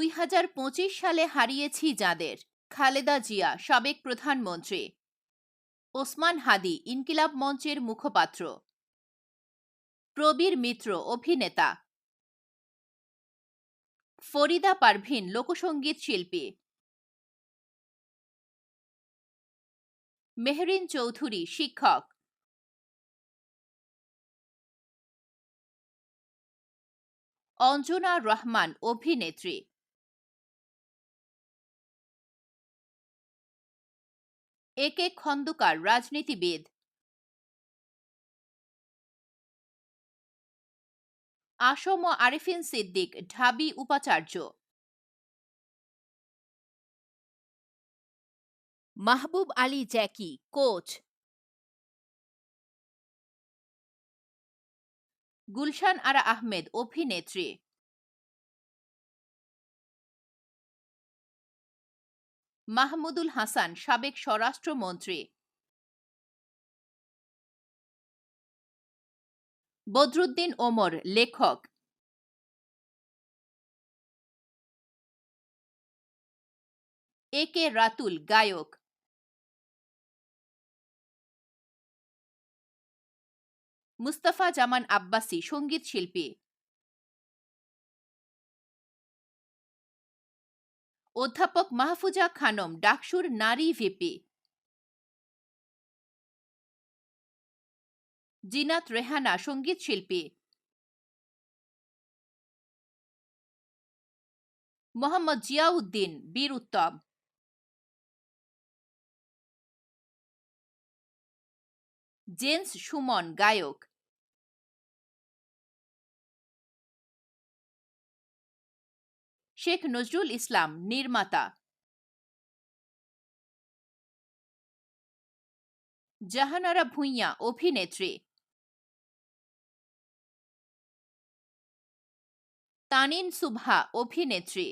দুই হাজার পঁচিশ সালে হারিয়েছি যাদের। খালেদা জিয়া, সাবেক প্রধানমন্ত্রী। ওসমান হাদি, ইনকিলাব মঞ্চের মুখপাত্র। প্রবীর মিত্র, অভিনেতা। ফরিদা পারভিন লোকসঙ্গীত শিল্পী। মেহরিন চৌধুরী, শিক্ষক। অঞ্জনা রহমান, অভিনেত্রী। এ কে খন্দকার, রাজনীতিবিদ। আসম আরিফিন সিদ্দিক, ঢাবি উপাচার্য। মাহবুব আলী জ্যাকি, কোচ। গুলশান আরা আহমেদ, অভিনেত্রী। মাহমুদুল হাসান, সাবেক স্বরাষ্ট্রমন্ত্রী। বদরুদ্দিন ওমর, লেখক। এ কে রাতুল, গায়ক। মুস্তাফা জামান আব্বাসী, সংগীত শিল্পী। অধ্যাপক মাহফুজা খানম, ডাকসুর নারী ভিপি। জিনাত রেহানা, সংগীত শিল্পী। মোহাম্মদ জিয়াউদ্দিন, বীর উত্তম। জেন্স সুমন, গায়ক। শেখ নজরুল ইসলাম নির্মাতা। জাহানারা ভূঁইয়া অভিনেত্রী। তানিন সুভা অভিনেত্রী।